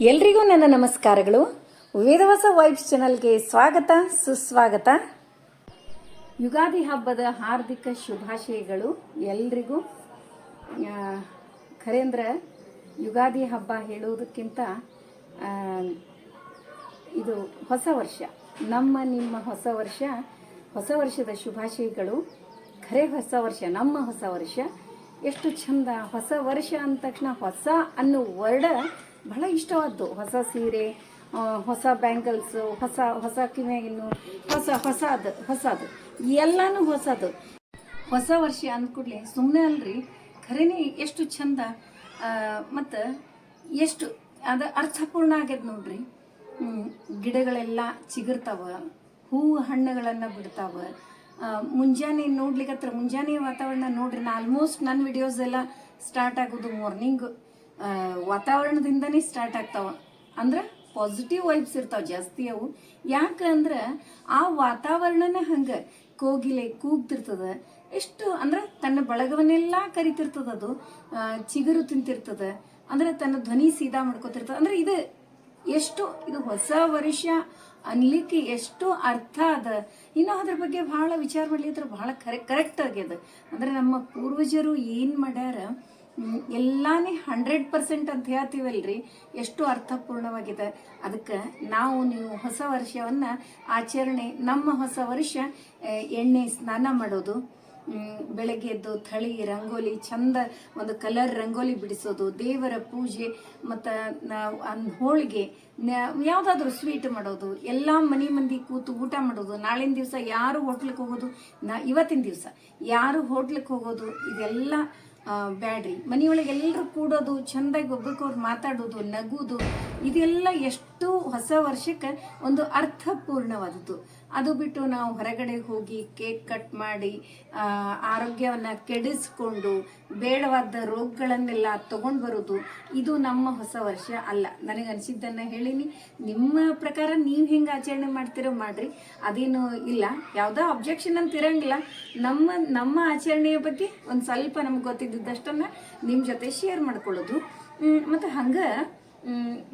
ಎಲ್ರಿಗೂ ನನ್ನ ನಮಸ್ಕಾರಗಳು. ವೇದವಾಸ ವೈಬ್ಸ್ ಚಾನಲ್ಗೆ ಸ್ವಾಗತ, ಸುಸ್ವಾಗತ. ಯುಗಾದಿ ಹಬ್ಬದ ಹಾರ್ದಿಕ ಶುಭಾಶಯಗಳು ಎಲ್ರಿಗೂ. ಖರೇಂದ್ರ, ಯುಗಾದಿ ಹಬ್ಬ ಹೇಳುವುದಕ್ಕಿಂತ ಇದು ಹೊಸ ವರ್ಷ, ನಮ್ಮ ನಿಮ್ಮ ಹೊಸ ವರ್ಷ, ಹೊಸ ವರ್ಷದ ಶುಭಾಶಯಗಳು. ಖರೆ ಹೊಸ ವರ್ಷ, ನಮ್ಮ ಹೊಸ ವರ್ಷ. ಎಷ್ಟು ಚಂದ, ಹೊಸ ವರ್ಷ ಅಂದ ತಕ್ಷಣ ಹೊಸ ಅನ್ನೋ ವರ್ಡ ಬಹಳ ಇಷ್ಟವಾದ್ದು ಹೊಸ ಸೀರೆ ಹೊಸ ಬ್ಯಾಂಗಲ್ಸು, ಹೊಸ ಹೊಸ ಕಿವಿಯಾಗಿನ್ನು ಹೊಸ, ಹೊಸದು ಹೊಸದು, ಎಲ್ಲನೂ ಹೊಸದು. ಹೊಸ ವರ್ಷ ಅಂದ್ಕೂಡ್ಲೆ ಸುಮ್ಮನೆ ಅಲ್ರಿ, ಖರೇನೆ ಎಷ್ಟು ಚಂದ ಮತ್ತು ಎಷ್ಟು ಅದು ಅರ್ಥಪೂರ್ಣ ಆಗ್ಯದ ನೋಡ್ರಿ. ಗಿಡಗಳೆಲ್ಲ ಚಿಗುರ್ತಾವ ಹೂವು ಹಣ್ಣುಗಳನ್ನು ಬಿಡ್ತಾವ. ಮುಂಜಾನೆ ನೋಡ್ಲಿಕ್ಕೆ ಹತ್ರ ಮುಂಜಾನೆ ವಾತಾವರಣ ನೋಡ್ರಿ, ನಾ ಆಲ್ಮೋಸ್ಟ್ ನನ್ನ ವಿಡಿಯೋಸ್ ಎಲ್ಲ ಸ್ಟಾರ್ಟ್ ಆಗೋದು ಮಾರ್ನಿಂಗ್ ವಾತಾವರಣದಿಂದನೇ ಸ್ಟಾರ್ಟ್ ಆಗ್ತಾವ. ಅಂದ್ರೆ ಪಾಸಿಟಿವ್ ವೈಬ್ಸ್ ಇರ್ತಾವ ಜಾಸ್ತಿ ಅವು. ಯಾಕಂದ್ರೆ ಆ ವಾತಾವರಣನ ಹಂಗ ಕೋಗಿಲೆ ಕೂಗ್ತಿರ್ತದ. ಎಷ್ಟು ಅಂದ್ರೆ ತನ್ನ ಬಳಗವನ್ನೆಲ್ಲ ಕರಿತಿರ್ತದ ಅದು. ಚಿಗುರು ತಿಂತಿರ್ತದ. ಅಂದ್ರೆ ತನ್ನ ಧ್ವನಿ ಸೀದಾ ಮಾಡ್ಕೋತಿರ್ತದ. ಅಂದ್ರೆ ಇದು ಎಷ್ಟು, ಇದು ಹೊಸ ವರ್ಷ ಅನ್ಲಿಕ್ಕೆ ಎಷ್ಟು ಅರ್ಥ ಅದ. ಇನ್ನು ಅದ್ರ ಬಗ್ಗೆ ಬಹಳ ವಿಚಾರ ಮಾಡ್ಲಿಕ್ಕೆ ಬಹಳ ಕರೆ ಕರೆಕ್ಟ್ ಆಗ್ಯದ ಅಂದ್ರೆ ನಮ್ಮ ಪೂರ್ವಜರು ಏನ್ ಮಾಡ್ಯಾರ ಎಲ್ಲಾನೇ ಹಂಡ್ರೆಡ್ ಪರ್ಸೆಂಟ್ ಅಂತ ಹೇಳ್ತೀವಲ್ರಿ, ಎಷ್ಟು ಅರ್ಥಪೂರ್ಣವಾಗಿದೆ. ಅದಕ್ಕೆ ನಾವು ನೀವು ಹೊಸ ವರ್ಷವನ್ನ ಆಚರಣೆ, ನಮ್ಮ ಹೊಸ ವರ್ಷ ಎಣ್ಣೆ ಸ್ನಾನ ಮಾಡೋದು ಬೆಳಗ್ಗೆ ಎದ್ದು ಥಳಿ, ರಂಗೋಲಿ, ಚಂದ ಒಂದು ಕಲರ್ ರಂಗೋಲಿ ಬಿಡಿಸೋದು, ದೇವರ ಪೂಜೆ, ಮತ್ತು ಹೋಳಿಗೆ ಯಾವುದಾದ್ರೂ ಸ್ವೀಟ್ ಮಾಡೋದು, ಎಲ್ಲ ಮನೆ ಮಂದಿ ಕೂತು ಊಟ ಮಾಡೋದು, ನಾಳಿನ ದಿವಸ ಯಾರು ಹೋಟ್ಲಿಗೆ ಹೋಗೋದು, ನಾ ಇವತ್ತಿನ ದಿವಸ. ಯಾರು ಹೋಟ್ಲಿಗೆ ಹೋಗೋದು, ಇದೆಲ್ಲ ಬ್ಯಾಡ್ರಿ. ಮನೆಯೊಳಗೆ ಎಲ್ಲರೂ ಕೂಡೋದು ಚಂದಾಗಿ ಒಬ್ಬರಿಗೊಬ್ರು ಮಾತಾಡೋದು ನಗುವುದು ಇದೆಲ್ಲ ಎಷ್ಟು ಹೊಸ ವರ್ಷಕ್ಕೆ ಒಂದು ಅರ್ಥಪೂರ್ಣವಾದದ್ದು. ಅದು ಬಿಟ್ಟು ನಾವು ಹೊರಗಡೆ ಹೋಗಿ ಕೇಕ್ ಕಟ್ ಮಾಡಿ ಆರೋಗ್ಯವನ್ನು ಕೆಡಿಸ್ಕೊಂಡು, ಬೇಡವಾದ ರೋಗಗಳನ್ನೆಲ್ಲ ತಗೊಂಡು ಬರೋದು, ಇದು ನಮ್ಮ ಹೊಸ ವರ್ಷ ಅಲ್ಲ. ನನಗೆ ಅನಿಸಿದ್ದನ್ನು ಹೇಳಿನಿ. ನಿಮ್ಮ ಪ್ರಕಾರ ನೀವು ಹೆಂಗೆ ಆಚರಣೆ ಮಾಡ್ತಿರೋ ಮಾಡ್ರಿ. ಅದೇನು ಇಲ್ಲ. ಯಾವುದೋ ಅಬ್ಜೆಕ್ಷನ್ ಅಂತ ಇರಂಗಿಲ್ಲ. ನಮ್ಮ ನಮ್ಮ ಆಚರಣೆಯ ಬಗ್ಗೆ ಒಂದು ಸ್ವಲ್ಪ ನಮ್ಗೆ ಗೊತ್ತಿದ್ದಷ್ಟನ್ನು ನಿಮ್ಮ ಜೊತೆ ಶೇರ್ ಮಾಡ್ಕೊಳ್ಳೋದು. ಮತ್ತು ಹಂಗೆ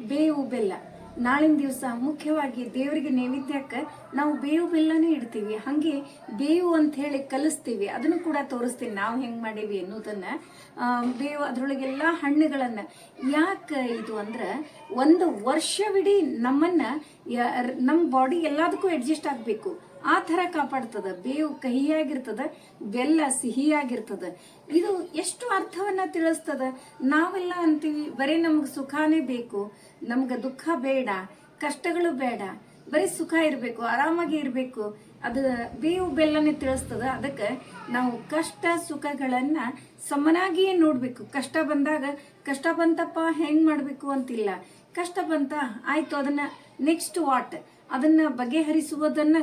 ಬೇವು ಬೆಲ್ಲ. ನಾಳಿನ ದಿವಸ ಮುಖ್ಯವಾಗಿ ದೇವರಿಗೆ ನೈವೇದ್ಯಕ್ಕೆ ನಾವು ಬೇವು ಬೆಲ್ಲನೂ ಇಡ್ತೀವಿ. ಹಾಗೆ ಬೇವು ಅಂತ ಹೇಳಿ ಕಲಿಸ್ತೀವಿ. ಅದನ್ನು ಕೂಡ ತೋರಿಸ್ತೀನಿ. ನಾವು ಹೆಂಗೆ ಮಾಡೀವಿ ಅನ್ನೋದನ್ನ ಬೇವು ಅದರೊಳಗೆಲ್ಲ ಹಣ್ಣುಗಳನ್ನು. ಯಾಕೆ ಇದು ಅಂದ್ರೆ ಒಂದು ವರ್ಷವಿಡೀ ನಮ್ಮನ್ನ ನಮ್ಮ ಬಾಡಿ ಎಲ್ಲದಕ್ಕೂ ಅಡ್ಜಸ್ಟ್ ಆಗಬೇಕು. ಆ ಥರ ಕಾಪಾಡ್ತದೆ, ಬೇವು ಕಹಿಯಾಗಿರ್ತದೆ, ಬೆಲ್ಲ ಸಿಹಿಯಾಗಿರ್ತದೆ. ಇದು ಎಷ್ಟು ಅರ್ಥವನ್ನ ತಿಳಿಸ್ತದ? ನಾವೆಲ್ಲ ಅಂತೀವಿ, ಬರೀ ನಮ್ಗೆ ಸುಖಾನೇ ಬೇಕು, ನಮ್ಗೆ ದುಃಖ ಬೇಡ, ಕಷ್ಟಗಳು ಬೇಡ, ಬರೀ ಸುಖ ಇರಬೇಕು, ಆರಾಮಾಗಿ ಇರಬೇಕು. ಅದು ಬೇವು ಬೆಲ್ಲನೇ ತಿಳಿಸ್ತದ, ಅದಕ್ಕೆ ನಾವು ಕಷ್ಟ ಸುಖಗಳನ್ನ ಸಮನಾಗಿಯೇ ನೋಡಬೇಕು. ಕಷ್ಟ ಬಂದಾಗ, ಕಷ್ಟ ಬಂತಪ್ಪ, ಹೆಂಗ್ ಮಾಡಬೇಕು ಅಂತಿಲ್ಲ. ಕಷ್ಟ ಬಂತ, ಆಯಿತು, ಅದನ್ನ ನೆಕ್ಸ್ಟ್ ವಾಟ್ ಅದನ್ನ ಬಗೆಹರಿಸುವುದನ್ನ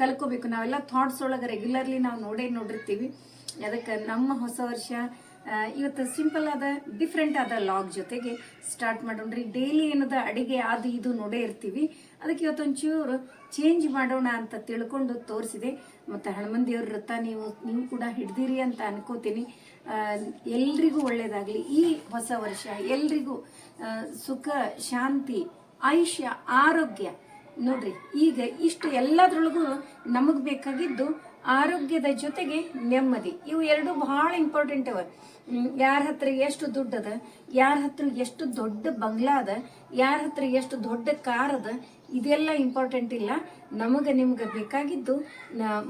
ಕಲ್ಕೋಬೇಕು ನಾವೆಲ್ಲ ಥಾಟ್ಸ್ ಒಳಗೆ ರೆಗ್ಯುಲರ್ಲಿ ನಾವು ನೋಡೇ ನೋಡಿರ್ತೀವಿ. ಅದಕ್ಕೆ ನಮ್ಮ ಹೊಸ ವರ್ಷ ಇವತ್ತು ಸಿಂಪಲ್ ಆದ ಡಿಫ್ರೆಂಟ್ ಆದ ಲಾಗ್ ಜೊತೆಗೆ ಸ್ಟಾರ್ಟ್ ಮಾಡೋಣ್ರಿ. ಡೈಲಿ ಏನದ ಅಡಿಗೆ ಅದು ಇದು ನೋಡೇ ಇರ್ತೀವಿ. ಅದಕ್ಕೆ ಇವತ್ತೊಂಚೂರು ಚೇಂಜ್ ಮಾಡೋಣ ಅಂತ ತಿಳ್ಕೊಂಡು ತೋರಿಸಿದೆ. ಮತ್ತು ಹನುಮನ್ ದೇವ್ರ ವ್ರತ ನೀವು ನೀವು ಕೂಡ ಹಿಡ್ದಿರಿ ಅಂತ ಅನ್ಕೋತೀನಿ. ಎಲ್ರಿಗೂ ಒಳ್ಳೇದಾಗಲಿ. ಈ ಹೊಸ ವರ್ಷ ಎಲ್ರಿಗೂ ಸುಖ, ಶಾಂತಿ, ಆಯುಷ್ಯ, ಆರೋಗ್ಯ ನೋಡ್ರಿ, ಈಗ ಇಷ್ಟು ಎಲ್ಲದ್ರೊಳಗೂ ನಮಗ್ ಬೇಕಾಗಿದ್ದು ಆರೋಗ್ಯದ ಜೊತೆಗೆ ನೆಮ್ಮದಿ. ಇವು ಎರಡು ಬಹಳ ಇಂಪಾರ್ಟೆಂಟ್ ಅವ ಯಾರ ಹತ್ರ ಎಷ್ಟು ದುಡ್ಡದ ಯಾರ ಹತ್ರ ಎಷ್ಟು ದೊಡ್ಡ ಬಂಗ್ಲಾ ಅದ, ಯಾರ ಹತ್ರ ಎಷ್ಟು ದೊಡ್ಡ ಕಾರ್ ಅದ, ಇದೆಲ್ಲ ಇಂಪಾರ್ಟೆಂಟ್ ಇಲ್ಲ. ನಮಗೆ ನಿಮ್ಗೆ ಬೇಕಾಗಿದ್ದು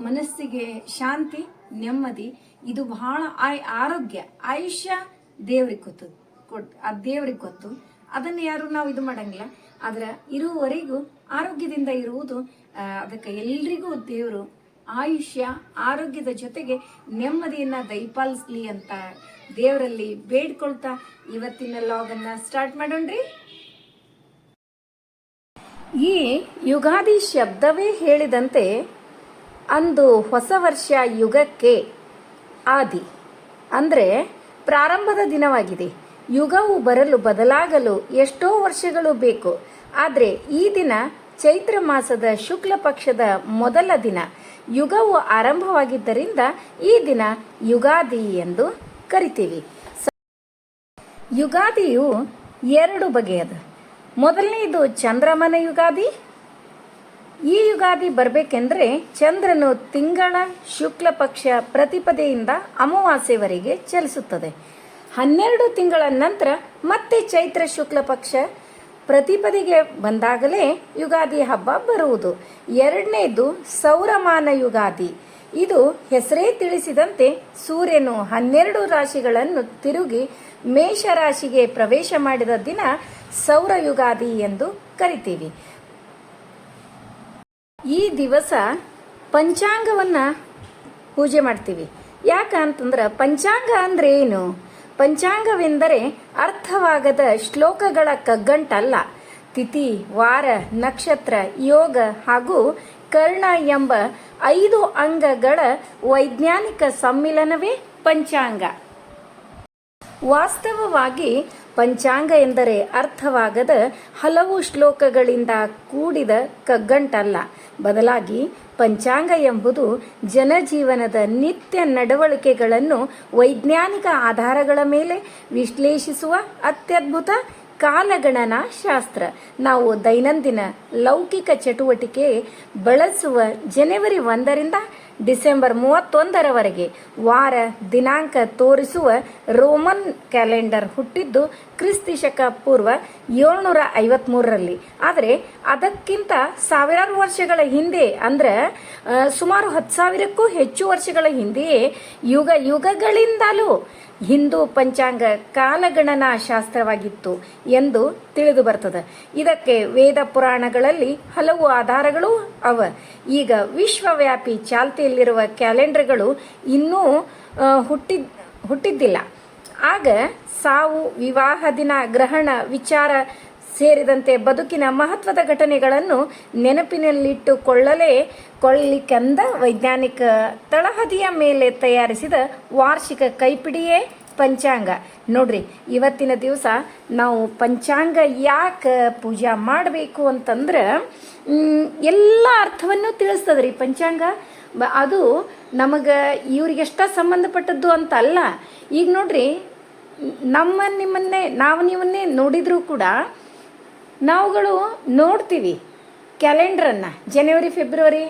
ಮನಸ್ಸಿಗೆ ಶಾಂತಿ, ನೆಮ್ಮದಿ. ಇದು ಬಹಳ ಆಯ್, ಆರೋಗ್ಯ, ಆಯುಷ್ಯ ದೇವ್ರಿಗೆ ಗೊತ್ತು ಕೊಟ್ ಆ ದೇವ್ರಿಗೆ ಗೊತ್ತು. ಅದನ್ನ ಯಾರು ನಾವು ಇದು ಮಾಡಂಗಿಲ್ಲ. ಆದ್ರೆ ಇರುವವರೆಗೂ ಆರೋಗ್ಯದಿಂದ ಇರುವುದು ಅದಕ್ಕೆ ಎಲ್ರಿಗೂ ದೇವರು ಆಯುಷ್ಯ, ಆರೋಗ್ಯದ ಜೊತೆಗೆ ನೆಮ್ಮದಿಯನ್ನ ದಯಪಾಲಿಸ್ಲಿ ಅಂತ ದೇವರಲ್ಲಿ ಬೇಡ್ಕೊಳ್ತಾ ಇವತ್ತಿನ ಲಾಗನ್ನ ಸ್ಟಾರ್ಟ್ ಮಾಡೋಣ್ರಿ. ಈ ಯುಗಾದಿ ಶಬ್ದವೇ ಹೇಳಿದಂತೆ ಅಂದು ಹೊಸ ವರ್ಷ ಯುಗಕ್ಕೆ ಆದಿ. ಅಂದರೆ ಪ್ರಾರಂಭದ ದಿನವಾಗಿದೆ. ಯುಗವು ಬರಲು ಬದಲಾಗಲು ಎಷ್ಟೋ ವರ್ಷಗಳು ಬೇಕು. ಆದರೆ ಈ ದಿನ ಚೈತ್ರ ಮಾಸದ ಶುಕ್ಲ ಪಕ್ಷದ ಮೊದಲ ದಿನ ಯುಗವು ಆರಂಭವಾಗಿದ್ದರಿಂದ ಈ ದಿನ ಯುಗಾದಿ ಎಂದು ಕರಿತೀವಿ. ಯುಗಾದಿಯು ಎರಡು ಬಗೆಯದ. ಮೊದಲನೆಯದು ಚಂದ್ರಮನ ಯುಗಾದಿ. ಈ ಯುಗಾದಿ ಬರಬೇಕೆಂದ್ರೆ ಚಂದ್ರನು ತಿಂಗಳ ಶುಕ್ಲ ಪಕ್ಷ ಪ್ರತಿಪದೆಯಿಂದ ಅಮಾವಾಸ್ಯವರೆಗೆ ಚಲಿಸುತ್ತದೆ. ಹನ್ನೆರಡು ತಿಂಗಳ ನಂತರ ಮತ್ತೆ ಚೈತ್ರ ಶುಕ್ಲ ಪಕ್ಷ ಪ್ರತಿಪದಿಗೆ ಬಂದಾಗಲೇ ಯುಗಾದಿ ಹಬ್ಬ ಬರುವುದು. ಎರಡನೇದು ಸೌರಮಾನ ಯುಗಾದಿ. ಇದು ಹೆಸರೇ ತಿಳಿಸಿದಂತೆ ಸೂರ್ಯನು ಹನ್ನೆರಡು ರಾಶಿಗಳನ್ನು ತಿರುಗಿ ಮೇಷ ರಾಶಿಗೆ ಪ್ರವೇಶ ಮಾಡಿದ ದಿನ ಸೌರ ಯುಗಾದಿ ಎಂದು ಕರಿತೀವಿ. ಈ ದಿವಸ ಪಂಚಾಂಗವನ್ನ ಪೂಜೆ ಮಾಡ್ತೀವಿ. ಯಾಕಂತಂದ್ರೆ ಪಂಚಾಂಗ ಅಂದ್ರೆ ಏನು? ಪಂಚಾಂಗವೆಂದರೆ ಅರ್ಥವಾಗದ ಶ್ಲೋಕಗಳ ಕಗ್ಗಂಟಲ್ಲ. ತಿಥಿ, ವಾರ, ನಕ್ಷತ್ರ, ಯೋಗ ಹಾಗೂ ಕರ್ಣ ಎಂಬ ಐದು ಅಂಗಗಳ ವೈಜ್ಞಾನಿಕ ಸಮ್ಮಿಲನವೇ ಪಂಚಾಂಗ. ವಾಸ್ತವವಾಗಿ ಪಂಚಾಂಗ ಎಂದರೆ ಅರ್ಥವಾಗದ ಹಲವು ಶ್ಲೋಕಗಳಿಂದ ಕೂಡಿದ ಕಗ್ಗಂಟಲ್ಲ. ಬದಲಾಗಿ ಪಂಚಾಂಗ ಎಂಬುದು ಜನಜೀವನದ ನಿತ್ಯ ನಡವಳಿಕೆಗಳನ್ನು ವೈಜ್ಞಾನಿಕ ಆಧಾರಗಳ ಮೇಲೆ ವಿಶ್ಲೇಷಿಸುವ ಅತ್ಯದ್ಭುತ ಕಾಲಗಣನಾ ಶಾಸ್ತ್ರ. ನಾವು ದೈನಂದಿನ ಲೌಕಿಕ ಚಟುವಟಿಕೆ ಬಳಸುವ ಜನವರಿ ಒಂದರಿಂದ ಡಿಸೆಂಬರ್ ಮೂವತ್ತೊಂದರವರೆಗೆ ವಾರ ದಿನಾಂಕ ತೋರಿಸುವ ರೋಮನ್ ಕ್ಯಾಲೆಂಡರ್ ಹುಟ್ಟಿದ್ದು ಕ್ರಿಸ್ತಿ ಶಕ ಪೂರ್ವ ಏಳ್ನೂರ ಐವತ್ಮೂರರಲ್ಲಿ. ಆದರೆ ಅದಕ್ಕಿಂತ ಸಾವಿರಾರು ವರ್ಷಗಳ ಹಿಂದೆ ಅಂದ್ರೆ ಸುಮಾರು ಹತ್ತು ಸಾವಿರಕ್ಕೂ ಹೆಚ್ಚು ವರ್ಷಗಳ ಹಿಂದೆಯೇ ಯುಗ ಯುಗಗಳಿಂದಲೂ ಹಿಂದೂ ಪಂಚಾಂಗ ಕಾಲಗಣನಾ ಶಾಸ್ತ್ರವಾಗಿತ್ತು ಎಂದು ತಿಳಿದು ಬರ್ತದೆ. ಇದಕ್ಕೆ ವೇದ ಪುರಾಣಗಳಲ್ಲಿ ಹಲವು ಆಧಾರಗಳು ಅವ. ಈಗ ವಿಶ್ವವ್ಯಾಪಿ ಚಾಲ್ತಿಯಲ್ಲಿರುವ ಕ್ಯಾಲೆಂಡರ್ಗಳು ಇನ್ನೂ ಹುಟ್ಟಿದ ಹುಟ್ಟಿದ್ದಿಲ್ಲ. ಆಗ ಸಾವು, ವಿವಾಹ ದಿನ, ಗ್ರಹಣ, ವಿಚಾರ ಸೇರಿದಂತೆ ಬದುಕಿನ ಮಹತ್ವದ ಘಟನೆಗಳನ್ನು ನೆನಪಿನಲ್ಲಿಟ್ಟುಕೊಳ್ಳಲೇ ಕೊಳ್ಳಿಕೆಂದ ವೈಜ್ಞಾನಿಕ ತಳಹದಿಯ ಮೇಲೆ ತಯಾರಿಸಿದ ವಾರ್ಷಿಕ ಕೈಪಿಡಿಯೇ ಪಂಚಾಂಗ. ನೋಡ್ರಿ, ಇವತ್ತಿನ ದಿವಸ ನಾವು ಪಂಚಾಂಗ ಯಾಕೆ ಪೂಜಾ ಮಾಡಬೇಕು ಅಂತಂದ್ರೆ ಎಲ್ಲ ಅರ್ಥವನ್ನು ತಿಳಿಸ್ತದ್ರಿ ಪಂಚಾಂಗ. ಅದು ನಮಗೆ ಇವ್ರಿಗೆಷ್ಟ ಸಂಬಂಧಪಟ್ಟದ್ದು ಅಂತ ಅಲ್ಲ. ಈಗ ನೋಡ್ರಿ, ನಮ್ಮ ನಿಮ್ಮನ್ನೇ, ನಾವು ನಿಮ್ಮನ್ನೇ ನೋಡಿದರೂ ಕೂಡ ನಾವುಗಳು ನೋಡ್ತೀವಿ ಕ್ಯಾಲೆಂಡ್ರನ್ನು, ಜನವರಿ, ಫೆಬ್ರವರಿ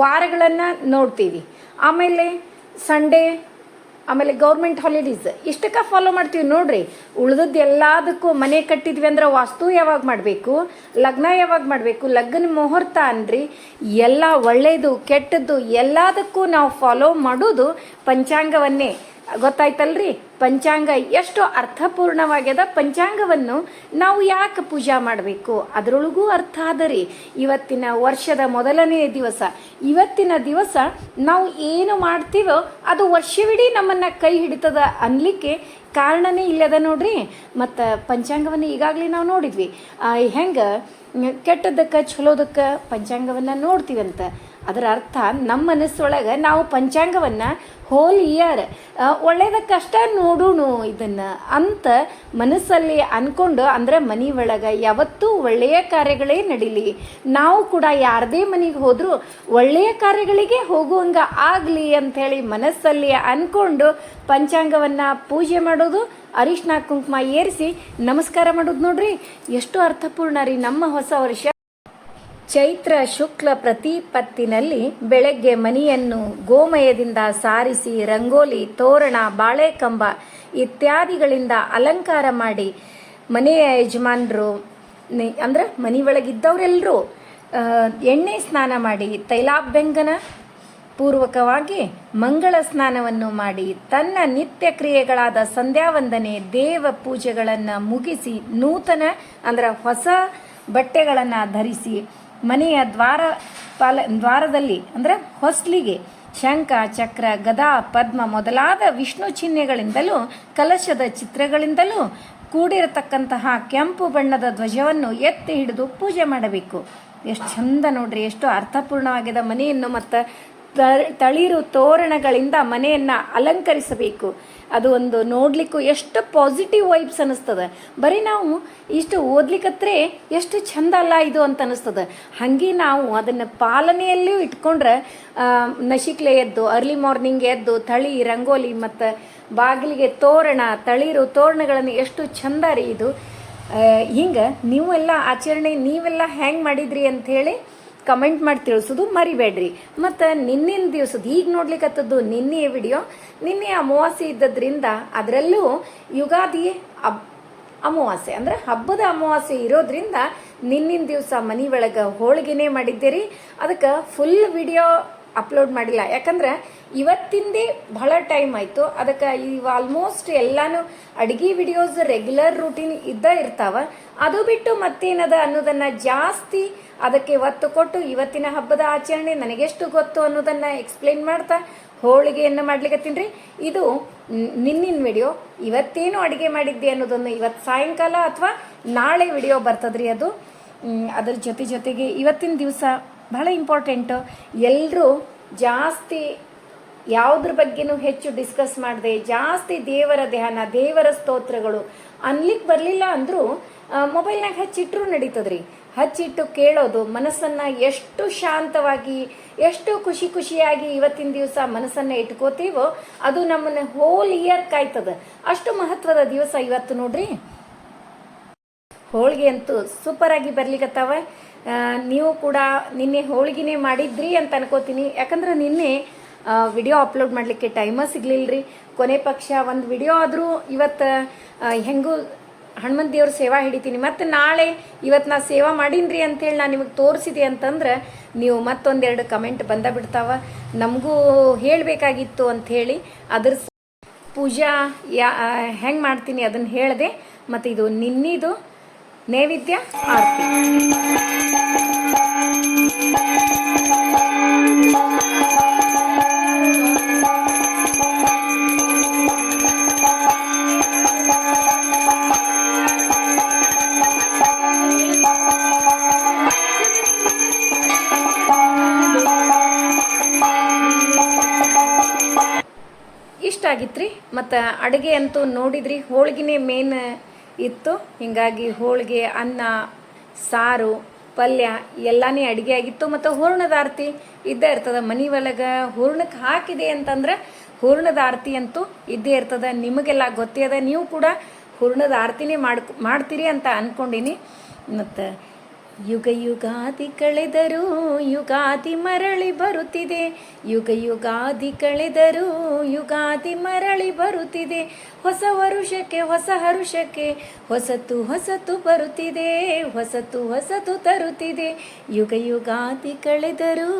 ವಾರಗಳನ್ನು ನೋಡ್ತೀವಿ. ಆಮೇಲೆ ಸಂಡೇ ಆಮೇಲೆ ಗೌರ್ಮೆಂಟ್ ಹಾಲಿಡೇಸ್ ಇಷ್ಟಕ್ಕೆ ಫಾಲೋ ಮಾಡ್ತೀವಿ ನೋಡ್ರಿ. ಉಳಿದದ್ದು ಎಲ್ಲದಕ್ಕೂ ಮನೆ ಕಟ್ಟಿದ್ವಿ ಅಂದ್ರೆ ವಾಸ್ತು ಯಾವಾಗ ಮಾಡಬೇಕು, ಲಗ್ನ ಯಾವಾಗ ಮಾಡಬೇಕು, ಲಗ್ನ ಮುಹೂರ್ತ ಅನ್ರಿ. ಎಲ್ಲ ಒಳ್ಳೆಯದು ಕೆಟ್ಟದ್ದು ಎಲ್ಲದಕ್ಕೂ ನಾವು ಫಾಲೋ ಮಾಡೋದು ಪಂಚಾಂಗವನ್ನೇ. ಗೊತ್ತಾಯ್ತಲ್ರಿ? ಪಂಚಾಂಗ ಎಷ್ಟು ಅರ್ಥಪೂರ್ಣವಾಗ್ಯದ ಪಂಚಾಂಗವನ್ನು ನಾವು ಯಾಕೆ ಪೂಜಾ ಮಾಡಬೇಕು? ಅದರೊಳಗೂ ಅರ್ಥ ಆದರೆ ಇವತ್ತಿನ ವರ್ಷದ ಮೊದಲನೇ ದಿವಸ. ಇವತ್ತಿನ ದಿವಸ ನಾವು ಏನು ಮಾಡ್ತೀವೋ ಅದು ವರ್ಷವಿಡೀ ನಮ್ಮನ್ನು ಕೈ ಹಿಡಿತದ ಅನ್ಲಿಕ್ಕೆ ಕಾರಣನೇ ಇಲ್ಲದ ನೋಡ್ರಿ. ಮತ್ತು ಪಂಚಾಂಗವನ್ನು ಈಗಾಗಲೇ ನಾವು ನೋಡಿದ್ವಿ. ಹೆಂಗೆ? ಕೆಟ್ಟದ್ದಕ್ಕೆ ಚಲೋದಕ್ಕೆ ಪಂಚಾಂಗವನ್ನು ನೋಡ್ತೀವಂತ. ಅದರ ಅರ್ಥ ನಮ್ಮ ಮನಸ್ಸೊಳಗೆ ನಾವು ಪಂಚಾಂಗವನ್ನು ಹೋಲ್ ಇಯರ್ ಒಳ್ಳೇದಕ್ಕಷ್ಟ ನೋಡೋಣ ಇದನ್ನು ಅಂತ ಮನಸ್ಸಲ್ಲಿ ಅಂದ್ಕೊಂಡು ಅಂದ್ರೆ ಮನೆ ಒಳಗೆ ಯಾವತ್ತೂ ಒಳ್ಳೆಯ ಕಾರ್ಯಗಳೇ ನಡೀಲಿ. ನಾವು ಕೂಡ ಯಾರದೇ ಮನೆಗೆ ಹೋದರೂ ಒಳ್ಳೆಯ ಕಾರ್ಯಗಳಿಗೆ ಹೋಗುವಂಗ ಆಗಲಿ ಅಂಥೇಳಿ ಮನಸ್ಸಲ್ಲಿ ಅನ್ಕೊಂಡು ಪಂಚಾಂಗವನ್ನು ಪೂಜೆ ಮಾಡೋದು ಅರಿಶಿನ ಕುಂಕುಮ ಏರಿಸಿ ನಮಸ್ಕಾರ ಮಾಡೋದು ನೋಡ್ರಿ. ಎಷ್ಟು ಅರ್ಥಪೂರ್ಣ ರೀ ನಮ್ಮ ಹೊಸ ವರ್ಷ. ಚೈತ್ರ ಶುಕ್ಲ ಪ್ರತಿಪತ್ತಿನಲ್ಲಿ ಬೆಳಗ್ಗೆ ಮನೆಯನ್ನು ಗೋಮಯದಿಂದ ಸಾರಿಸಿ ರಂಗೋಲಿ, ತೋರಣ, ಬಾಳೆಕಂಬ ಇತ್ಯಾದಿಗಳಿಂದ ಅಲಂಕಾರ ಮಾಡಿ ಮನೆಯ ಯಜಮಾನರು ಅಂದ್ರೆ ಮನೆ ಒಳಗಿದ್ದವರೆಲ್ಲರೂ ಎಣ್ಣೆ ಸ್ನಾನ ಮಾಡಿ ತೈಲಾಭ್ಯಂಗನ ಪೂರ್ವಕವಾಗಿ ಮಂಗಳ ಸ್ನಾನವನ್ನು ಮಾಡಿ ತನ್ನ ನಿತ್ಯ ಕ್ರಿಯೆಗಳಾದ ಸಂಧ್ಯಾವಂದನೆ, ದೇವ ಪೂಜೆಗಳನ್ನು ಮುಗಿಸಿ ನೂತನ, ಅಂದ್ರೆ ಹೊಸ ಬಟ್ಟೆಗಳನ್ನು ಧರಿಸಿ ಮನೆಯ ದ್ವಾರ ಪಾಲ, ದ್ವಾರದಲ್ಲಿ, ಅಂದ್ರೆ ಹೊಸ್ಲಿಗೆ, ಶಂಖ, ಚಕ್ರ, ಗದಾ, ಪದ್ಮ ಮೊದಲಾದ ವಿಷ್ಣು ಚಿಹ್ನೆಗಳಿಂದಲೂ, ಕಲಶದ ಚಿತ್ರಗಳಿಂದಲೂ ಕೂಡಿರತಕ್ಕಂತಹ ಕೆಂಪು ಬಣ್ಣದ ಧ್ವಜವನ್ನು ಎತ್ತಿ ಹಿಡಿದು ಪೂಜೆ ಮಾಡಬೇಕು. ಎಷ್ಟು ಚಂದ ನೋಡ್ರಿ, ಎಷ್ಟು ಅರ್ಥಪೂರ್ಣವಾಗಿದೆ ಮನೆಯನ್ನು ಮತ್ತು ತಳಿರು ತೋರಣಗಳಿಂದ ಮನೆಯನ್ನ ಅಲಂಕರಿಸಬೇಕು. ಅದು ಒಂದು ನೋಡ್ಲಿಕ್ಕೂ ಎಷ್ಟು ಪಾಸಿಟಿವ್ ವೈಬ್ಸ್ ಅನಿಸ್ತದೆ ಬರೀ ನಾವು ಇಷ್ಟು ಓದ್ಲಿಕ್ಕತ್ರೆ ಎಷ್ಟು ಚಂದ ಅಲ್ಲ ಇದು ಅಂತ ಅನಿಸ್ತದೆ ಹಾಗೆ ನಾವು ಅದನ್ನು ಪಾಲನೆಯಲ್ಲಿಯೂ ಇಟ್ಕೊಂಡ್ರೆ ನಶಿಕ್ಲೆ ಎದ್ದು ಅರ್ಲಿ ಮಾರ್ನಿಂಗ್ ಎದ್ದು, ತಳಿ, ರಂಗೋಲಿ ಮತ್ತು ಬಾಗಿಲಿಗೆ ತೋರಣ, ತಳಿರು ತೋರಣಗಳನ್ನು ಎಷ್ಟು ಚಂದ ರೀ ಇದು. ಹಿಂಗೆ ನೀವೆಲ್ಲ ಆಚರಣೆ ನೀವೆಲ್ಲ ಹ್ಯಾಂಗ್ ಮಾಡಿದ್ರಿ ಅಂಥೇಳಿ ಕಮೆಂಟ್ ಮಾಡಿ ತಿಳಿಸೋದು ಮರಿಬೇಡ್ರಿ. ಮತ್ತು ನಿನ್ನಿನ ದಿವಸದ ಈಗ ನೋಡ್ಲಿಕ್ಕತ್ತದ್ದು ನಿನ್ನೆ ವಿಡಿಯೋ, ನಿನ್ನೆ ಅಮಾವಾಸ್ಯೆ ಇದ್ದದ್ರಿಂದ ಅದರಲ್ಲೂ ಯುಗಾದಿ ಅಬ್ ಅಮಾವಾಸ್ಯೆ ಅಂದ್ರೆ ಹಬ್ಬದ ಅಮಾವಾಸ್ಯೆ ಇರೋದ್ರಿಂದ ನಿನ್ನಿನ ದಿವಸ ಮನೆ ಒಳಗೆ ಹೋಳಿಗೆನೇ ಮಾಡಿದ್ದೀರಿ. ಅದಕ್ಕೆ ಫುಲ್ ವಿಡಿಯೋ ಅಪ್ಲೋಡ್ ಮಾಡಿಲ್ಲ. ಯಾಕಂದ್ರೆ ಇವತ್ತಿಂದೇ ಬಹಳ ಟೈಮ್ ಆಯಿತು. ಅದಕ್ಕೆ ಈ ಆಲ್ಮೋಸ್ಟ್ ಎಲ್ಲಾನು ಅಡುಗೆ ವಿಡಿಯೋಸ್ ರೆಗ್ಯುಲರ್ ರೂಟೀನ್ ಇದ್ದ ಇರ್ತಾವ. ಅದು ಬಿಟ್ಟು ಮತ್ತೇನದ ಅನ್ನೋದನ್ನ ಜಾಸ್ತಿ ಅದಕ್ಕೆ ಒತ್ತು ಕೊಟ್ಟು ಇವತ್ತಿನ ಹಬ್ಬದ ಆಚರಣೆ ನನಗೆಷ್ಟು ಗೊತ್ತು ಅನ್ನೋದನ್ನ ಎಕ್ಸ್ಪ್ಲೈನ್ ಮಾಡ್ತಾ ಹೋಳಿಗೆಯನ್ನು ಮಾಡ್ಲಿಕ್ಕತ್ತೀನಿ ರೀ. ಇದು ನಿನ್ನಿನ ವಿಡಿಯೋ ಇವತ್ತೇನು ಅಡುಗೆ ಮಾಡಿದ್ದೆ ಅನ್ನೋದನ್ನು ಇವತ್ತು ಸಾಯಂಕಾಲ ಅಥವಾ ನಾಳೆ ವಿಡಿಯೋ ಬರ್ತದ್ರಿ ಅದು. ಅದ್ರ ಜೊತೆ ಜೊತೆಗೆ ಇವತ್ತಿನ ದಿವಸ ಬಹಳ ಇಂಪಾರ್ಟೆಂಟು. ಎಲ್ಲರೂ ಜಾಸ್ತಿ ಯಾವುದ್ರ ಬಗ್ಗೆನೂ ಹೆಚ್ಚು ಡಿಸ್ಕಸ್ ಮಾಡದೆ ಜಾಸ್ತಿ ದೇವರ ಧ್ಯಾನ ದೇವರ ಸ್ತೋತ್ರಗಳು. ಅನ್ಲಿಕ್ಕೆ ಬರಲಿಲ್ಲ ಅಂದರೂ ಮೊಬೈಲ್ನಾಗ ಹಚ್ಚಿಟ್ಟರು ನಡೀತದ್ರಿ. ಹಚ್ಚಿಟ್ಟು ಕೇಳೋದು ಮನಸ್ಸನ್ನು ಎಷ್ಟು ಶಾಂತವಾಗಿ ಎಷ್ಟು ಖುಷಿ ಖುಷಿಯಾಗಿ ಇವತ್ತಿನ ದಿವಸ ಮನಸ್ಸನ್ನ ಇಟ್ಕೋತೀವೋ ಅದು ನಮ್ಮನ್ನ ಹೋಲ್ ಇಯರ್ ಕಾಯ್ತದ. ಅಷ್ಟು ಮಹತ್ವದ ದಿವಸ ಇವತ್ತು ನೋಡ್ರಿ. ಹೋಳಿಗೆ ಅಂತೂ ಸೂಪರ್ ಆಗಿ ಬರ್ಲಿಕತ್ತಾವ. ಆ, ನೀವು ಕೂಡ ನಿನ್ನೆ ಹೋಳಿಗೆನೇ ಮಾಡಿದ್ರಿ ಅಂತ ಅನ್ಕೋತೀನಿ. ಯಾಕಂದ್ರೆ ನಿನ್ನೆ ವಿಡಿಯೋ ಅಪ್ಲೋಡ್ ಮಾಡಲಿಕ್ಕೆ ಟೈಮ ಸಿಗಲಿಲ್ಲರಿ ಕೊನೆ ಪಕ್ಷ ಒಂದು ವಿಡಿಯೋ ಆದರೂ ಇವತ್ತು ಹೆಂಗೂ ಹನುಮಂತ ದೇವ್ರ ಸೇವಾ ಹಿಡಿತೀನಿ. ಮತ್ತು ನಾಳೆ ಇವತ್ತು ನಾ ಸೇವಾ ಮಾಡೀನ್ರಿ ಅಂತೇಳಿ ನಾನು ನಿಮಗೆ ತೋರಿಸಿದೆ ಅಂತಂದ್ರೆ ನೀವು ಮತ್ತೊಂದೆರಡು ಕಮೆಂಟ್ ಬಂದ ಬಿಡ್ತಾವ. ನಮಗೂ ಹೇಳಬೇಕಾಗಿತ್ತು ಅಂಥೇಳಿ ಅದ್ರ ಪೂಜಾ ಯಾ ಹೆಂಗೆ ಮಾಡ್ತೀನಿ ಅದನ್ನು ಹೇಳಿದೆ. ಮತ್ತು ಇದು ನಿನ್ನಿದು ನೈವೇದ್ಯ ಆರತಿ. ಇಷ್ಟ ಆಗಿತ್ರಿ? ಮತ್ತು ಅಡುಗೆ ಅಂತೂ ನೋಡಿದ್ರಿ ಹೋಳಿಗೆನೇ ಮೇನ್ ಇತ್ತು. ಹಿಂಗಾಗಿ ಹೋಳಿಗೆ, ಅನ್ನ, ಸಾರು, ಪಲ್ಯ ಎಲ್ಲಾನೇ ಅಡುಗೆ ಆಗಿತ್ತು ಮತ್ತು ಹೂರ್ಣದ ಆರತಿ ಇದ್ದೇ ಇರ್ತದೆ. ಮನೆ ಒಳಗೆ ಹೂರ್ಣಕ್ಕೆ ಹಾಕಿದೆ ಅಂತಂದ್ರೆ ಹೂರ್ಣದ ಆರತಿ ಅಂತೂ ಇದ್ದೇ ಇರ್ತದೆ. ನಿಮಗೆಲ್ಲ ಗೊತ್ತೇ ಅದ. ನೀವು ಕೂಡ ಹೂರ್ಣದ ಆರತಿನೇ ಮಾಡ್ಕೊ ಮಾಡ್ತೀರಿ ಅಂತ ಅಂದ್ಕೊಂಡೀನಿ ಮತ್ತು ಯುಗ ಯುಗಾದಿ ಕಳೆದರೂ ಯುಗಾದಿ ಮರಳಿ ಬರುತ್ತಿದೆ. ಯುಗ ಯುಗಾದಿ ಕಳೆದರೂ ಯುಗಾದಿ ಮರಳಿ ಬರುತ್ತಿದೆ. ಹೊಸ ವರುಷಕ್ಕೆ, ಹೊಸ ಹರುಷಕ್ಕೆ ಹೊಸತು ಹೊಸತು ಬರುತ್ತಿದೆ. ಹೊಸತು ಹೊಸತು ತರುತ್ತಿದೆ. ಯುಗ ಯುಗಾದಿ ಕಳೆದರೂ.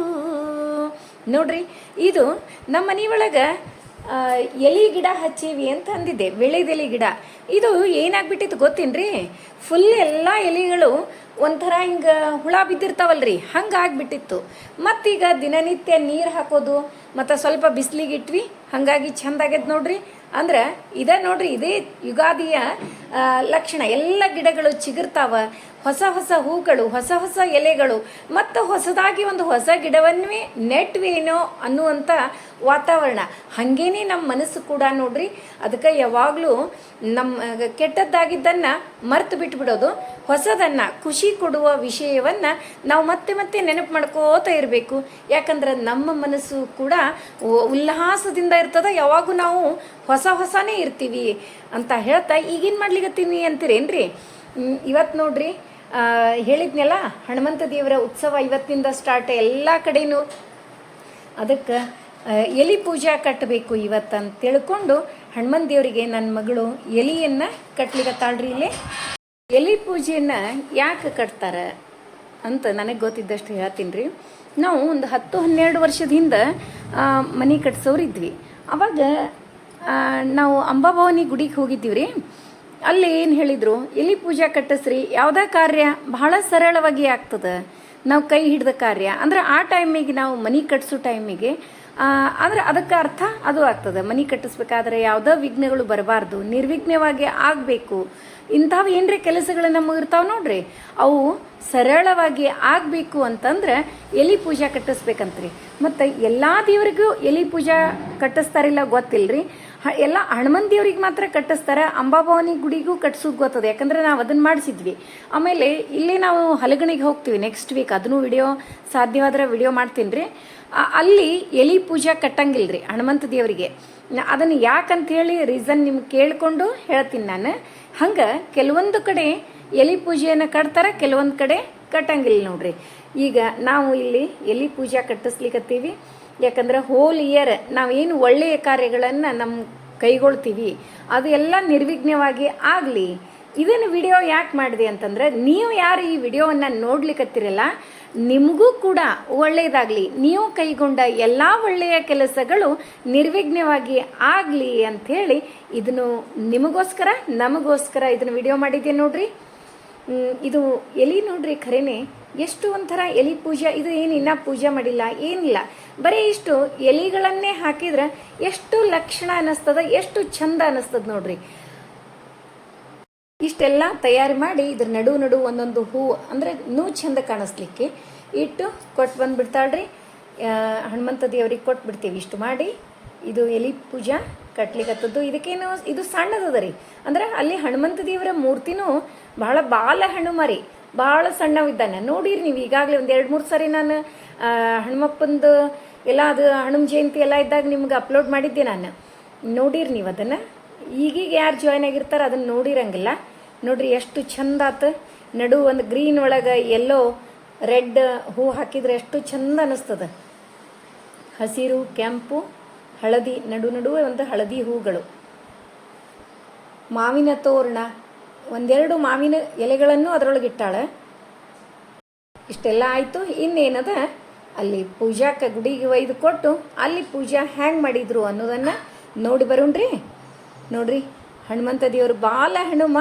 ನೋಡ್ರಿ, ಇದು ನಮ್ಮ ಮನೆಯೊಳಗೆ ಎಲೆ ಗಿಡ ಹಚ್ಚೀವಿ ಅಂತ ಅಂದಿದ್ದೆ ಬೆಳೆದೆಲೆ ಗಿಡ. ಇದು ಏನಾಗ್ಬಿಟ್ಟಿತ್ತು ಗೊತ್ತೇನ್ರಿ? ಫುಲ್ ಎಲ್ಲ ಎಲೆಗಳು ಒಂಥರ ಹಿಂಗೆ ಹುಳ ಬಿದ್ದಿರ್ತಾವಲ್ರಿ, ಹಂಗೆ ಆಗ್ಬಿಟ್ಟಿತ್ತು. ಮತ್ತೀಗ ದಿನನಿತ್ಯ ನೀರು ಹಾಕೋದು, ಮತ್ತು ಸ್ವಲ್ಪ ಬಿಸಿಲಿಗೆ ಇಟ್ವಿ, ಹಾಗಾಗಿ ಚಂದ ಆಗೈತೆ ನೋಡ್ರಿ. ಅಂದ್ರೆ ಇದೆ ನೋಡ್ರಿ, ಇದೇ ಯುಗಾದಿಯ ಲಕ್ಷಣ. ಎಲ್ಲ ಗಿಡಗಳು ಚಿಗುರ್ತಾವ. ಹೊಸ ಹೊಸ ಹೂಗಳು, ಹೊಸ ಹೊಸ ಎಲೆಗಳು, ಮತ್ತು ಹೊಸದಾಗಿ ಒಂದು ಹೊಸ ಗಿಡವನ್ನೇ ನೆಟ್ವೇನೋ ಅನ್ನುವಂಥ ವಾತಾವರಣ. ಹಾಗೇನೆ ನಮ್ಮ ಮನಸ್ಸು ಕೂಡ ನೋಡ್ರಿ, ಅದಕ್ಕೆ ಯಾವಾಗಲೂ ನಮ್ಮ ಕೆಟ್ಟದ್ದಾಗಿದ್ದನ್ನು ಮರೆತು ಬಿಟ್ಬಿಡೋದು. ಹೊಸದನ್ನು, ಖುಷಿ ಕೊಡುವ ವಿಷಯವನ್ನು ನಾವು ಮತ್ತೆ ಮತ್ತೆ ನೆನಪು ಮಾಡ್ಕೋತಾ ಇರಬೇಕು. ಯಾಕಂದ್ರೆ ನಮ್ಮ ಮನಸ್ಸು ಕೂಡ ಉಲ್ಲಾಸದಿಂದ ಇರ್ತದ. ಯಾವಾಗೂ ನಾವು ಹೊಸ ಹೊಸನೇ ಇರ್ತೀವಿ ಅಂತ ಹೇಳ್ತಾ ಈಗೇನು ಮಾಡ್ಲಿಕತ್ತೀನಿ ಅಂತೀರೇನ್ರಿ? ಇವತ್ತು ನೋಡ್ರಿ ಹೇಳಿದ್ನಲ್ಲ ಹನುಮಂತ ದೇವರ ಉತ್ಸವ ಇವತ್ತಿನಿಂದ ಸ್ಟಾರ್ಟ್ ಎಲ್ಲ ಕಡೆನೂ. ಅದಕ್ಕೆ ಎಲಿ ಪೂಜಾ ಕಟ್ಟಬೇಕು ಇವತ್ತಂತ ತಿಳ್ಕೊಂಡು ಹನುಮಂತ ದೇವರಿಗೆ ನನ್ನ ಮಗಳು ಎಲಿಯನ್ನು ಕಟ್ಲಿಕತ್ತಾಳ್ರಿ ಇಲ್ಲಿ. ಎಲಿ ಪೂಜೆಯನ್ನ ಯಾಕೆ ಕಟ್ತಾರೆ ಅಂತ ನನಗೆ ಗೊತ್ತಿದ್ದಷ್ಟು ಹೇಳ್ತೀನಿ ರೀ ನಾವು ಒಂದು ಹತ್ತು ಹನ್ನೆರಡು ವರ್ಷದಿಂದ ಮನೆ ಕಟ್ಸೋರಿದ್ವಿ. ಅವಾಗ ನಾವು ಅಂಬಾಭವಾನಿ ಗುಡಿಗೆ ಹೋಗಿದ್ದೀವಿ ರೀ ಅಲ್ಲಿ ಏನು ಹೇಳಿದರು? ಎಲ್ಲಿ ಪೂಜಾ ಕಟ್ಟಿಸ್ರಿ? ಯಾವುದೇ ಕಾರ್ಯ? ಬಹಳ ಸರಳವಾಗಿ ಆಗ್ತದೆ. ನಾವು ಕೈ ಹಿಡಿದ ಕಾರ್ಯ. ಅಂದ್ರೆ ಆ ಟೈಮಿಗೆ ನಾವು ಮನೆ ಕಟ್ಟಿಸೋ ಟೈಮಿಗೆ ಅಂದ್ರೆ ಅದಕ್ಕೆ ಅರ್ಥ ಅದು ಆಗ್ತದೆ. ಮನೆ ಕಟ್ಟಿಸ್ಬೇಕಾದ್ರೆ ಯಾವುದೇ ವಿಘ್ನಗಳು ಬರಬಾರ್ದು. ನಿರ್ವಿಘ್ನವಾಗಿ ಆಗಬೇಕು. ಇಂಥವು ಏನರೇ ಕೆಲಸಗಳು ನಮಗೆ ಇರ್ತಾವೆ ನೋಡ್ರಿ? ಅವು ಸರಳವಾಗಿ ಆಗಬೇಕು ಅಂತಂದ್ರೆ ಎಲಿ ಪೂಜಾ ಕಟ್ಟಿಸ್ಬೇಕಂತ್ರಿ. ಮತ್ತು ಎಲ್ಲ ದೇವರಿಗೂ ಎಲಿ ಪೂಜಾ ಕಟ್ಟಿಸ್ತಾರಿಲ್ಲ ಗೊತ್ತಿಲ್ರಿ. ಹ ಎಲ್ಲ ಹನುಮಂತ ದೇವ್ರಿಗೆ ಮಾತ್ರ ಕಟ್ಟಿಸ್ತಾರೆ, ಅಂಬಾಭವಾನಿ ಗುಡಿಗೂ ಕಟ್ಸೋದು ಗೊತ್ತದ, ಯಾಕಂದ್ರೆ ನಾವು ಅದನ್ನು ಮಾಡಿಸಿದ್ವಿ. ಆಮೇಲೆ ಇಲ್ಲಿ ನಾವು ಹಲಗಣಿಗೆ ಹೋಗ್ತೀವಿ ನೆಕ್ಸ್ಟ್ ವೀಕ್ ಅದನ್ನು ವಿಡಿಯೋ ಸಾಧ್ಯವಾದ್ರೆ ವಿಡಿಯೋ ಮಾಡ್ತೀನಿ ರೀ. ಅಲ್ಲಿ ಎಲಿ ಪೂಜಾ ರೀ ಹನುಮಂತ ದೇವರಿಗೆ ಅದನ್ನು ಹೇಳಿ ರೀಸನ್ ನಿಮ್ಗೆ ಕೇಳಿಕೊಂಡು ಹೇಳ್ತೀನಿ ನಾನು. ಹಂಗೆ ಕೆಲವೊಂದು ಕಡೆ ಎಲಿ ಪೂಜೆಯನ್ನು ಕಟ್ತಾರೆ, ಕೆಲವೊಂದು ಕಡೆ ಕಟ್ಟಂಗಿಲ್ಲ ನೋಡ್ರಿ. ಈಗ ನಾವು ಇಲ್ಲಿ ಎಲಿ ಪೂಜೆ ಕಟ್ಟಿಸ್ಲಿಕ್ಕತ್ತೀವಿ ಯಾಕಂದ್ರೆ ಹೋಲ್ ಇಯರ್ ನಾವೇನು ಒಳ್ಳೆಯ ಕಾರ್ಯಗಳನ್ನು ನಮ್ಮ ಕೈಗೊಳ್ತೀವಿ, ಅದು ಎಲ್ಲ ನಿರ್ವಿಘ್ನವಾಗಿ ಆಗಲಿ. ಇದನ್ನು ವಿಡಿಯೋ ಯಾಕೆ ಮಾಡಿದೆ ಅಂತಂದ್ರೆ, ನೀವು ಯಾರು ಈ ವಿಡಿಯೋವನ್ನು ನೋಡ್ಲಿಕ್ಕತ್ತಿರಲ್ಲ ನಿಮಗೂ ಕೂಡ ಒಳ್ಳೆಯದಾಗಲಿ ನೀವು ಕೈಗೊಂಡ ಎಲ್ಲ ಒಳ್ಳೆಯ ಕೆಲಸಗಳು ನಿರ್ವಿಘ್ನವಾಗಿ ಆಗಲಿ ಅಂಥೇಳಿ ಇದನ್ನು ನಿಮಗೋಸ್ಕರ, ನಮಗೋಸ್ಕರ ಇದನ್ನು ವಿಡಿಯೋ ಮಾಡಿದ್ದೆ ನೋಡ್ರಿ. ಇದು ಎಲ್ಲಿ ನೋಡ್ರಿ ಖರೇನೆ ಎಷ್ಟು ಒಂಥರ ಎಲಿ ಪೂಜೆ, ಇದು ಏನು ಇನ್ನೂ ಪೂಜೆ ಮಾಡಿಲ್ಲ, ಏನಿಲ್ಲ. ಬರೀ ಇಷ್ಟು ಎಲಿಗಳನ್ನೇ ಹಾಕಿದ್ರೆ ಎಷ್ಟು ಲಕ್ಷಣ ಅನ್ನಿಸ್ತದ, ಎಷ್ಟು ಚಂದ ಅನ್ನಿಸ್ತದ ನೋಡ್ರಿ. ಇಷ್ಟೆಲ್ಲ ತಯಾರಿ ಮಾಡಿ ಇದ್ರ ನಡು ನಡು ಒಂದೊಂದು ಹೂ, ಅಂದ್ರೆ ನೂ ಚಂದ ಕಾಣಿಸ್ಲಿಕ್ಕೆ ಇಟ್ಟು ಕೊಟ್ಟು ಬಂದ್ಬಿಡ್ತಾಳ್ರಿ. ಹನುಮಂತ ದೇವ್ರಿಗೆ ಕೊಟ್ಟು ಬಿಡ್ತೀವಿ ಇಷ್ಟು ಮಾಡಿ. ಇದು ಎಲಿ ಪೂಜಾ ಕಟ್ಲಿಕ್ಕತ್ತದ್ದು ಇದಕ್ಕೇನು, ಇದು ಸಣ್ಣದದ ರೀ. ಅಂದ್ರೆ ಅಲ್ಲಿ ಹನುಮಂತ ದೇವರ ಮೂರ್ತಿನೂ ಬಹಳ ಬಾಲ ಹನುಮರಿ ಭಾಳ ಸಣ್ಣವಿದ್ದಾನೆ. ನೋಡಿರಿ ನೀವು ಈಗಾಗಲೇ ಒಂದು ಎರಡು ಮೂರು ಸರಿ ನಾನು ಆ, ಹನುಮಪ್ಪಂದು ಎಲ್ಲ ಅದು ಹನುಮ ಜಯಂತಿ ಎಲ್ಲ ಇದ್ದಾಗ ನಿಮ್ಗೆ ಅಪ್ಲೋಡ್ ಮಾಡಿದ್ದೆ ನಾನು. ನೋಡಿರಿ ನೀವು ಅದನ್ನು. ಈಗೀಗ ಯಾರು ಜಾಯ್ನ್ ಆಗಿರ್ತಾರ ಅದನ್ನ ನೋಡಿರಂಗಿಲ್ಲ. ನೋಡ್ರಿ ಎಷ್ಟು ಚಂದ ಆತು. ನಡು ಒಂದು ಗ್ರೀನ್ ಒಳಗೆ ಎಲ್ಲೋ ರೆಡ್ ಹೂ ಹಾಕಿದ್ರೆ ಎಷ್ಟು ಚಂದ ಅನಿಸ್ತದ. ಹಸಿರು ಕೆಂಪು ಹಳದಿ ನಡು ನಡುವೆ ಒಂದು ಹಳದಿ ಹೂಗಳು. ಮಾವಿನ ತೋರಣ. ಒಂದೆರಡು ಮಾವಿನ ಎಲೆಗಳನ್ನು ಅದರೊಳಗೆ ಇಟ್ಟಾಳೆ. ಇಷ್ಟೆಲ್ಲ ಆಯಿತು, ಇನ್ನೇನದ? ಅಲ್ಲಿ ಪೂಜಾಕ್ಕೆ ಗುಡಿಗೆ ಒಯ್ದು ಕೊಟ್ಟು ಅಲ್ಲಿ ಪೂಜಾ ಹ್ಯಾಂಗ್ ಮಾಡಿದ್ರು ಅನ್ನೋದನ್ನು ನೋಡಿ ಬರೋಣ್ರಿ. ನೋಡ್ರಿ, ಹನುಮಂತ ದೇವರು ಬಾಲ ಹನುಮ,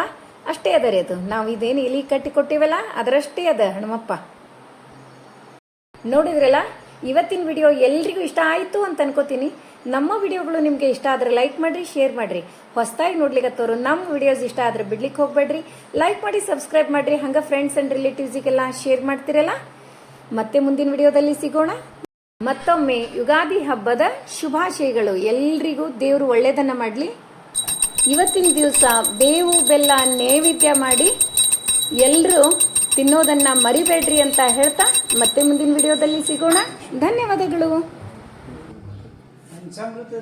ಅಷ್ಟೇ ಅದ ರೀ ಅದು. ನಾವು ಇದೇನು ಇಲಿ ಕಟ್ಟಿ ಕೊಟ್ಟಿವಲ್ಲ, ಅದರಷ್ಟೇ ಅದ ಹನುಮಪ್ಪ. ನೋಡಿದ್ರಲ್ಲ, ಇವತ್ತಿನ ವಿಡಿಯೋ ಎಲ್ರಿಗೂ ಇಷ್ಟ ಆಯಿತು ಅಂತ ಅನ್ಕೋತೀನಿ. ನಮ್ಮ ವಿಡಿಯೋಗಳು ನಿಮಗೆ ಇಷ್ಟ ಆದರೆ ಲೈಕ್ ಮಾಡಿರಿ, ಶೇರ್ ಮಾಡಿರಿ. ಹೊಸದಾಗಿ ನೋಡ್ಲಿಕ್ಕತ್ತವ್ರು ನಮ್ಮ ವಿಡಿಯೋಸ್ ಇಷ್ಟ ಆದರೆ ಬಿಡ್ಲಿಕ್ಕೆ ಹೋಗಬೇಡ್ರಿ. ಲೈಕ್ ಮಾಡಿ, ಸಬ್ಸ್ಕ್ರೈಬ್ ಮಾಡಿರಿ. ಹಂಗೆ ಫ್ರೆಂಡ್ಸ್ ಆ್ಯಂಡ್ ರಿಲೇಟಿವ್ಸಿಗೆಲ್ಲ ಶೇರ್ ಮಾಡ್ತಿರಲ್ಲ? ಮತ್ತೆ ಮುಂದಿನ ವಿಡಿಯೋದಲ್ಲಿ ಸಿಗೋಣ. ಮತ್ತೊಮ್ಮೆ ಯುಗಾದಿ ಹಬ್ಬದ ಶುಭಾಶಯಗಳು. ಎಲ್ರಿಗೂ ದೇವರು ಒಳ್ಳೇದನ್ನ ಮಾಡಲಿ. ಇವತ್ತಿನ ದಿವಸ ಬೇವು, ಬೆಲ್ಲ, ನೈವೇದ್ಯ ಮಾಡಿ ಎಲ್ಲರೂ ತಿನ್ನೋದನ್ನ ಮರಿಬೇಡ್ರಿ ಅಂತ ಹೇಳ್ತಾ ಮತ್ತೆ ಮುಂದಿನ ವಿಡಿಯೋದಲ್ಲಿ ಸಿಗೋಣ. ಧನ್ಯವಾದಗಳು. ইনসান হতে